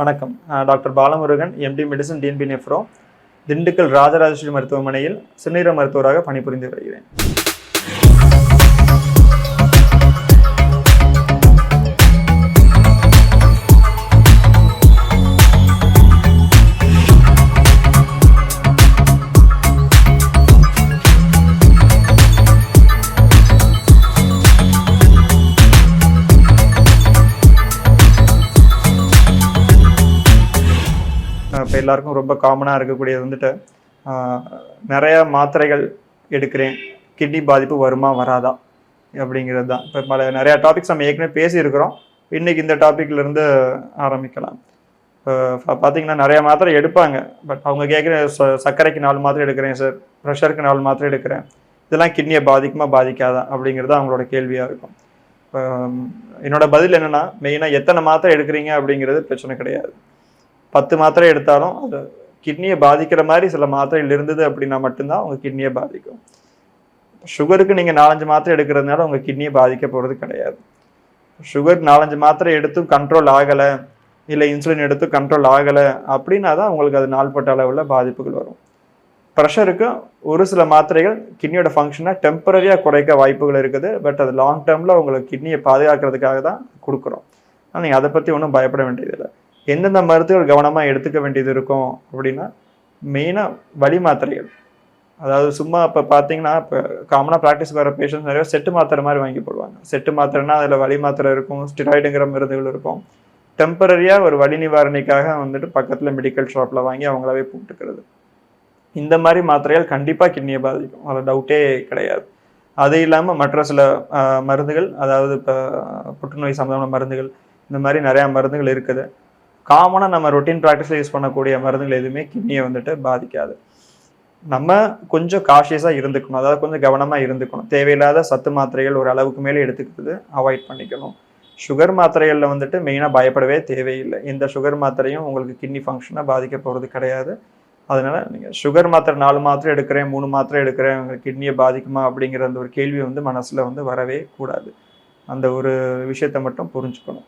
வணக்கம். Doctor Balamurugan MD medicine DNB nephro Dindigul Rajarajeswari மருத்துவமனையில் சிறுநீர மருத்துவராக பணிபுரிந்து வருகிறேன். இப்போ எல்லாருக்கும் ரொம்ப காமனாக இருக்கக்கூடியது வந்துட்டு நிறையா நிறைய மாத்திரைகள் எடுக்கிறேன். கிட்னி பாதிப்பு வருமா வராதா? அப்படிங்கிறது தான் இப்போ பல நிறையா டாபிக்ஸ் நம்ம ஏற்கனவே பேசியிருக்கிறோம். இன்னைக்கு இந்த டாப்பிக்லேருந்து இருந்து ஆரம்பிக்கலாம். இப்போ பார்த்தீங்கன்னா நிறையா மாத்திரை எடுப்பாங்க. பட் அவங்க கேட்குற ச- சர்க்கரைக்கு நாலு மாத்திரை எடுக்கிறேன் சார் ப்ரெஷருக்கு நாலு மாத்திரை எடுக்கிறேன். இதெல்லாம் கிட்னியை பாதிக்குமா பாதிக்காதா? அப்படிங்கிறது அவங்களோட கேள்வியாக இருக்கும். இப்போ என்னோட பதில் என்னென்னா மெயினாக எத்தனை மாத்திரை எடுக்கிறீங்க அப்படிங்கிறது பிரச்சனை கிடையாது. பத்து மாத்திரை எடுத்தாலும் அது கிட்னியை பாதிக்கிற மாதிரி சில மாத்திரைகள் இருந்தது அப்படின்னா மட்டும்தான் உங்கள் கிட்னியை பாதிக்கும். சுகருக்கு நீங்கள் நாலஞ்சு மாத்திரை எடுக்கிறதுனால உங்கள் கிட்னியை பாதிக்க போகிறது கிடையாது. சுகர் நாலஞ்சு மாத்திரை எடுத்தும் கண்ட்ரோல் ஆகலை இல்லை இன்சுலின் எடுத்து கண்ட்ரோல் ஆகலை அப்படின்னா தான் உங்களுக்கு அது நாள்பட்ட அளவில் பாதிப்புகள் வரும். ப்ரெஷருக்கு ஒரு சில மாத்திரைகள் கிட்னியோட ஃபங்க்ஷனை டெம்பரரியாக குறைக்க வாய்ப்புகள் இருக்குது. பட் அது லாங் டேர்மில் உங்களுக்கு கிட்னியை பாதுகாக்கிறதுக்காக தான் கொடுக்குறோம். ஆனால் நீங்கள் அதை பற்றி ஒன்றும் பயப்பட வேண்டியதில்லை. எந்தெந்த மருத்துவர்கள் கவனமாக எடுத்துக்க வேண்டியது இருக்கும் அப்படின்னா மெயினாக வலி மாத்திரைகள். அதாவது சும்மா இப்போ பார்த்தீங்கன்னா இப்போ காமனாக ப்ராக்டிஸ் வர பேஷண்ட்ஸ் நிறைய செட்டு மாத்திரை மாதிரி வாங்கி போடுவாங்க. செட்டு மாத்திரைனா அதில் வலி மாத்திரை இருக்கும் ஸ்டிராய்டுங்கிற மருந்துகள் இருக்கும். டெம்பரரியாக ஒரு வலி நிவாரணிக்காக வந்துட்டு பக்கத்தில் மெடிக்கல் ஷாப்பில் வாங்கி அவங்களாவே போட்டுக்கிறது. இந்த மாதிரி மாத்திரைகள் கண்டிப்பாக கிட்னியை பாதிக்கும். அதில் டவுட்டே கிடையாது. அது இல்லாமல் மற்ற சில மருந்துகள் அதாவது இப்போ புற்றுநோய் சம்பந்தமான மருந்துகள் இந்த மாதிரி நிறையா மருந்துகள் இருக்குது. காமனாக நம்ம ரொட்டீன் ப்ராக்டிஸில் யூஸ் பண்ணக்கூடிய மருந்துகள் எதுவுமே கிட்னியை வந்துட்டு பாதிக்காது. நம்ம கொஞ்சம் காஷியஸாக இருந்துக்கணும். அதாவது கொஞ்சம் கவனமாக இருந்துக்கணும். தேவையில்லாத சத்து மாத்திரைகள் ஒரு அளவுக்கு மேலே எடுத்துக்கிறது அவாய்ட் பண்ணிக்கணும். சுகர் மாத்திரைகளில் வந்துட்டு மெயினாக பயப்படவே தேவையில்லை. எந்த சுகர் மாத்திரையும் உங்களுக்கு கிட்னி ஃபங்க்ஷனை பாதிக்க போகிறது கிடையாது. அதனால் நீங்கள் சுகர் மாத்திரை நாலு மாத்திரை எடுக்கிறேன் மூணு மாத்திரை எடுக்கிறேன் உங்கள் கிட்னியை பாதிக்குமா அப்படிங்கிற அந்த ஒரு கேள்வி வந்து மனசில் வந்து வரவே கூடாது. அந்த ஒரு விஷயத்தை மட்டும் புரிஞ்சுக்கணும்.